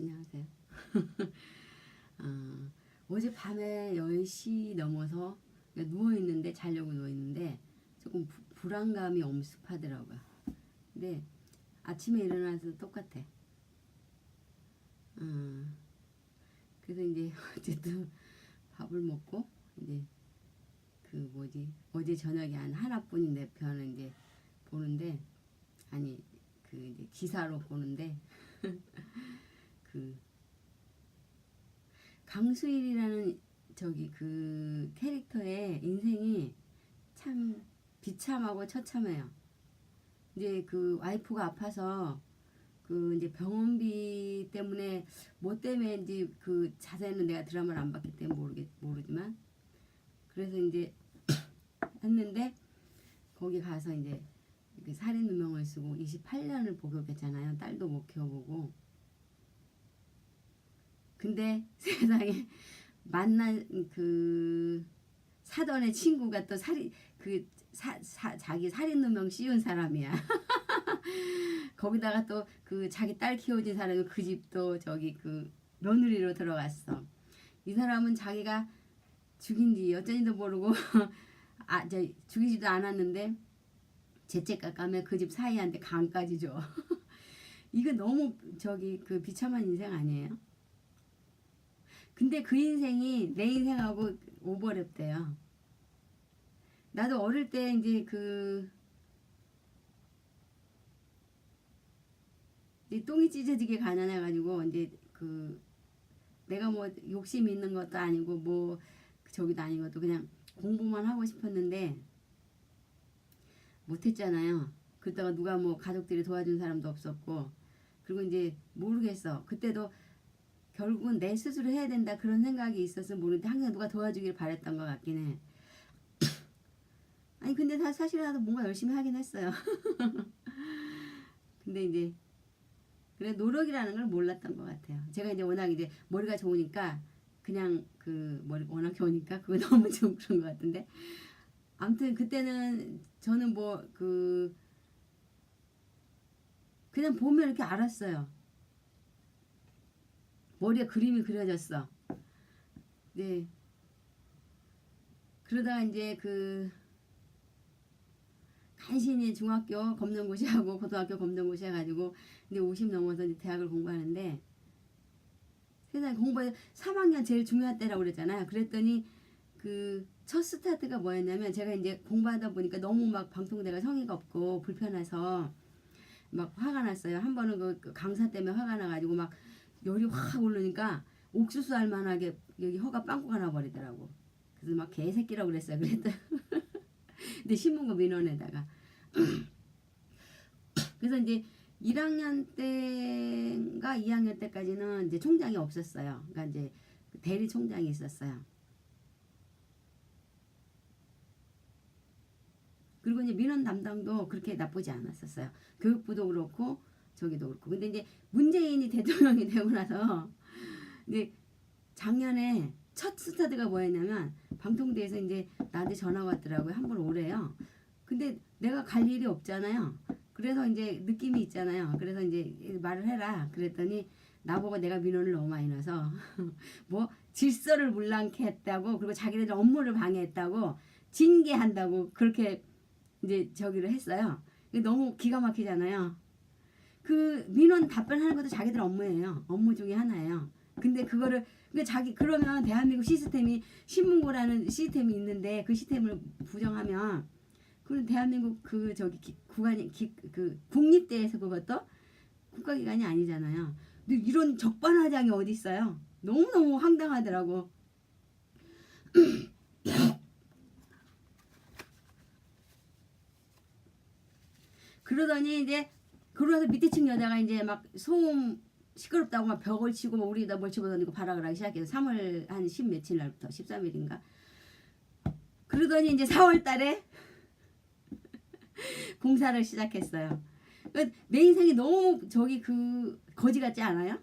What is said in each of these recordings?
안녕하세요. 어, 어제 밤에 10시 넘어서 누워있는데 자려고 누워있는데 조금 부- 불안감이 엄습하더라고요. 근데 아침에 일어나서 똑같아. 어, 그래서 이제 어쨌든 밥을 먹고 이제 그 뭐지 어제 저녁에 한 하나뿐인데 편은 이제 보는데 아니 그 이제 기사로 보는데 그 강수일이라는 저기 그 캐릭터의 인생이 참 비참하고 처참해요. 이제 그 와이프가 아파서 그 이제 병원비 때문에 뭐 때문에인지 그 자세히는 내가 드라마를 안 봤기 때문에 모르겠 모르지만 그래서 이제 했는데 거기 가서 이제 그 살인 누명을 쓰고 28년을 복역했잖아요. 딸도 못 키워보고. 근데 세상에 만난 그 사돈의 친구가 또 살인 그 사, 사, 자기 살인 누명 씌운 사람이야. 거기다가 또 그 자기 딸 키워준 사람이 그 집도 저기 그 며느리로 들어갔어. 이 사람은 자기가 죽인지 어쩐지도 모르고 아 저 죽이지도 않았는데 죄책감 까면 그집 사이한테 강까지 줘. 이거 너무 저기 그 비참한 인생 아니에요? 근데 그 인생이 내 인생하고 오버랩돼요. 나도 어릴 때 이제 그 이제 똥이 찢어지게 가난해가지고 이제 그 내가 뭐 욕심 있는 것도 아니고 뭐 저기도 아닌 것도 그냥 공부만 하고 싶었는데 못했잖아요. 그때가 누가 뭐 가족들이 도와준 사람도 없었고 그리고 이제 모르겠어. 그때도 결국은 내 스스로 해야 된다 그런 생각이 있어서 모르는데 항상 누가 도와주길 바랬던 것 같긴 해. 아니 근데 사, 사실 나도 뭔가 열심히 하긴 했어요. 근데 이제 그래 노력이라는 걸 몰랐던 것 같아요. 제가 이제 워낙 이제 머리가 좋으니까 그냥 그 머리 워낙 좋으니까 그거 너무 좀 그런 것 같은데 아무튼 그때는 저는 뭐 그 그냥 보면 이렇게 알았어요. 머리에 그림이 그려졌어. 네. 그러다가 이제 그 간신히 중학교 검정고시하고 고등학교 검정고시 해가지고 이제 50 넘어서 이제 대학을 공부하는데 세상에 공부해 3학년 제일 중요한 때라고 그랬잖아요. 그랬더니 그 첫 스타트가 뭐였냐면 제가 이제 공부하다 보니까 너무 막 방통대가 성의가 없고 불편해서 막 화가 났어요. 한 번은 그- 그 강사 때문에 화가 나가지고 막 열이 확 오르니까 옥수수 알 만하게 여기 혀가 빵꾸가 나버리더라고. 그래서 막 개새끼라고 그랬어요. 그랬더니 근데 신문고 민원에다가 그래서 이제 1학년 때인가 2학년 때까지는 이제 총장이 없었어요. 그러니까 이제 대리 총장이 있었어요. 그리고 이제 민원 담당도 그렇게 나쁘지 않았었어요. 교육부도 그렇고 저기도 그렇고. 근데 이제 문재인이 대통령이 되고 나서 이제 작년에 첫 스타트가 뭐였냐면 방통대에서 이제 나한테 전화가 왔더라고요. 한 번 오래요. 근데 내가 갈 일이 없잖아요. 그래서 이제 느낌이 있잖아요. 그래서 이제 말을 해라. 그랬더니 나보고 내가 민원을 너무 많이 넣어서 뭐 질서를 물랑케 했다고 그리고 자기네들 업무를 방해했다고 징계한다고 그렇게 이제 저기를 했어요. 너무 기가 막히잖아요. 그 민원 답변하는 것도 자기들 업무예요. 업무 중에 하나예요. 근데 그거를 그 자기 그러면 대한민국 시스템이 신문고라는 시스템이 있는데 그 시스템을 부정하면 그럼 대한민국 그 저기 기, 구간이 기, 그 국립대에서 그것도 국가기관이 아니잖아요. 근데 이런 적반하장이 어디 있어요? 너무 너무 황당하더라고. 그러더니 이제 그러면서 밑에 층 여자가 이제 막 소음 시끄럽다고 막 벽을 치고 막 우리다 뭘 집어던지고 발악을 하기 시작해서 3월 한 10 며칠 날부터 13일인가 그러더니 이제 4월 달에 공사를 시작했어요. 그러니까 내 인생이 너무 저기 그 거지 같지 않아요?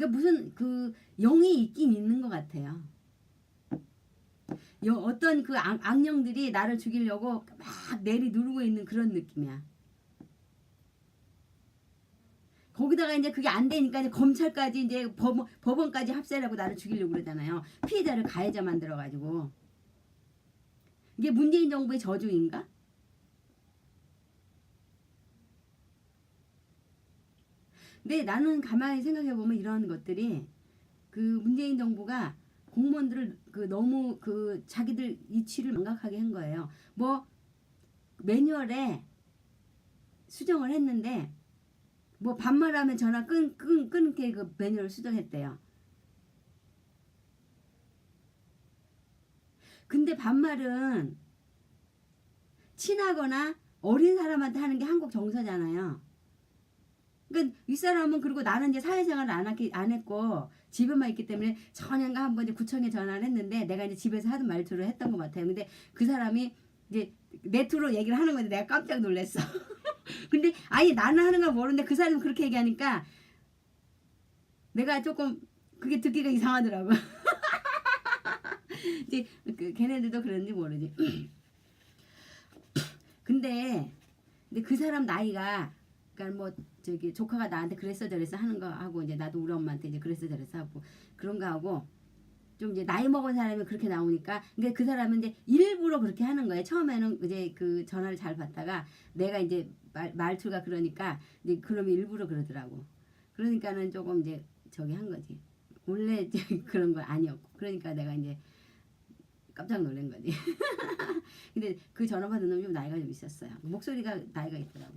그러니까 무슨 그 영이 있긴 있는 것 같아요. 여- 어떤 그 악, 악령들이 나를 죽이려고 막 내리 누르고 있는 그런 느낌이야. 거기다가 이제 그게 안 되니까 이제 검찰까지 이제 법원, 법원까지 합세를 하고 나를 죽이려고 그러잖아요. 피해자를 가해자 만들어 가지고. 이게 문재인 정부의 저주인가? 근데 나는 가만히 생각해 보면 이런 것들이 그 문재인 정부가 공무원들을 그 너무 그 자기들 이치를 망각하게 한 거예요. 뭐 매뉴얼에 수정을 했는데 뭐 반말하면 전화 끈, 끈, 끊게 그 매뉴얼 수정했대요. 근데 반말은 친하거나 어린 사람한테 하는 게 한국 정서잖아요. 그러니까 윗사람은 그리고 나는 이제 사회생활을 안, 했기, 안 했고 집에만 있기 때문에 전현가 한 번 이제 구청에 전화를 했는데 내가 이제 집에서 하던 말투를 했던 것 같아요. 근데 그 사람이 이제 네트로 얘기를 하는 건데 내가 깜짝 놀랐어. 근데 아니 나는 하는 걸 모르는데 그 사람이 그렇게 얘기하니까 내가 조금 그게 듣기가 이상하더라고. 이제 그 걔네들도 그런지 모르지. 근데 근데 그 사람 나이가 그러니까 뭐 저기 조카가 나한테 그랬어 저랬어 하는 거 하고 이제 나도 우리 엄마한테 이제 그랬어 저랬어 하고 그런 거 하고 좀 이제 나이 먹은 사람이 그렇게 나오니까 그러니까 그 사람은 이제 일부러 그렇게 하는 거예요. 처음에는 이제 그 전화를 잘 받다가 내가 이제 말, 말투가 그러니까 이제 그러면 일부러 그러더라고. 그러니까는 조금 이제 저기 한 거지. 원래 그런 거 아니었고 그러니까 내가 이제 깜짝 놀란 거지. 근데 그 전화 받은 놈이 좀 나이가 좀 있었어요. 목소리가 나이가 있더라고.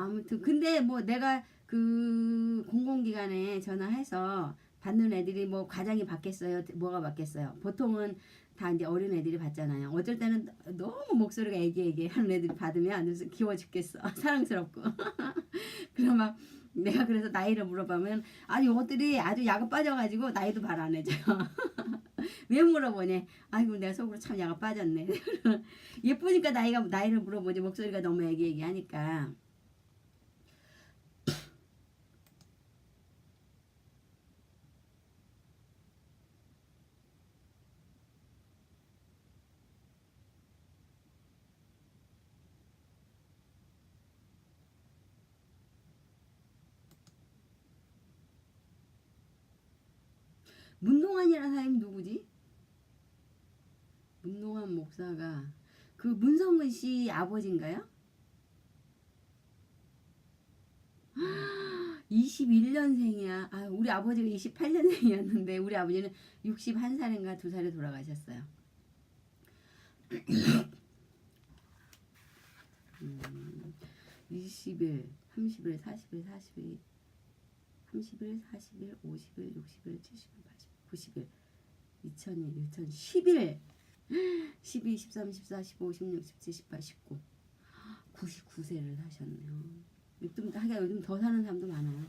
아무튼 근데 뭐 내가 그 공공기관에 전화해서 받는 애들이 뭐 과장이 받겠어요? 뭐가 받겠어요? 보통은 다 이제 어린 애들이 받잖아요. 어쩔 때는 너무 목소리가 애기애기 하는 애들이 받으면 무슨 귀여워 죽겠어. 사랑스럽고. 그럼 막 내가 그래서 나이를 물어보면 아니 이것들이 아주 야가 빠져가지고 나이도 말 안 해줘요 왜 물어보니? 아이고 내가 속으로 참 야가 빠졌네. 예쁘니까 나이가 나이를 물어보지 목소리가 너무 애기애기 하니까 문동환이라는 사람이 누구지? 문동환 목사가 그 문성근 씨 아버지인가요? 21년생이야. 아, 우리 아버지가 28년생이었는데 우리 아버지는 61살인가 2살에 돌아가셨어요. 음, 20일, 30일, 40일, 40일, 30일, 40일, 50일, 60일, 70일, 80일, 90일, 2000일, 2010일, 12, 13, 14, 15, 16, 17, 18, 19. 99세를 사셨네요. 요즘 하기가 요즘 더 사는 사람도 많아요.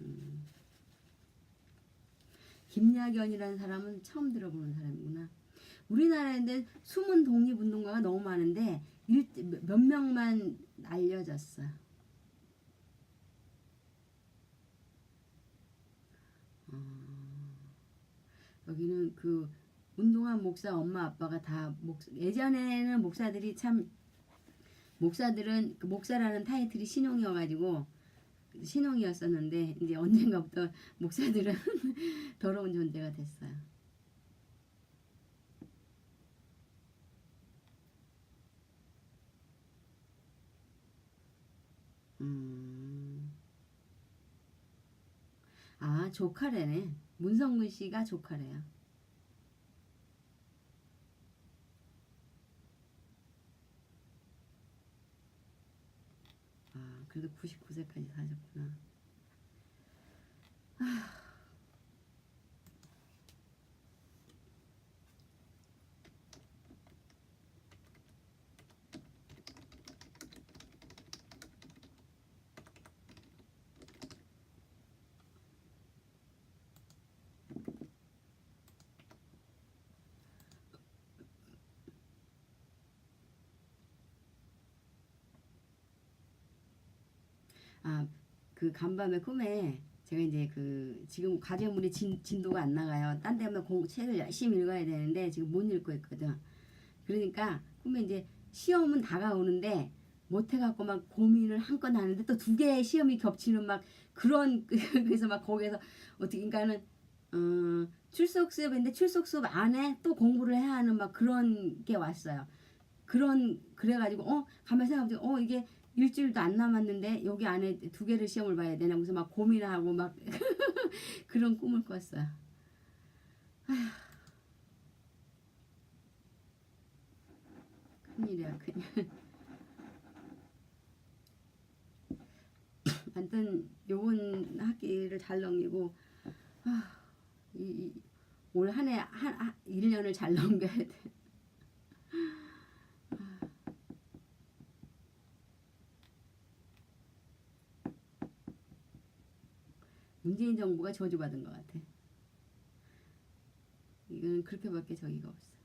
음. 김야견이라는 사람은 처음 들어보는 사람이구나. 우리나라인데 숨은 독립운동가가 너무 많은데 일, 몇 명만 알려졌어. 어, 여기는 그 운동한 목사 엄마 아빠가 다 목, 예전에는 목사들이 참 목사들은 그 목사라는 타이틀이 신용이어가지고 신용이었었는데 이제 언젠가부터 목사들은 더러운 존재가 됐어요. 음. 아, 조카래네. 문성근 씨가 조카래요. 아, 그래도 99세까지 사셨구나. 아, 그 간밤의 꿈에 제가 이제 그 지금 과제물이 진, 진도가 안 나가요. 딴 데면 공, 책을 열심히 읽어야 되는데 지금 못 읽고 있거든. 그러니까 꿈에 이제 시험은 다가오는데 못 해갖고 막 고민을 한건 하는데 또 두 개의 시험이 겹치는 막 그런 그래서 막 거기에서 어떻게 그러니까는 어, 출석 수업인데 출석 수업 안에 또 공부를 해야 하는 막 그런 게 왔어요. 그런 그래가지고 어 가만 생각해보면 어 이게 일주일도 안 남았는데 여기 안에 두 개를 시험을 봐야 되나 무슨 막 고민하고 막 그런 꿈을 꿨어요. 큰일이야 큰일. 하여튼 요번 학기를 잘 넘기고 아, 이, 이, 올 한해 한, 한 1년을 잘 넘겨야 돼. 문재인 정부가 저주받은 것 같아. 이건 그렇게밖에 저기가 없어.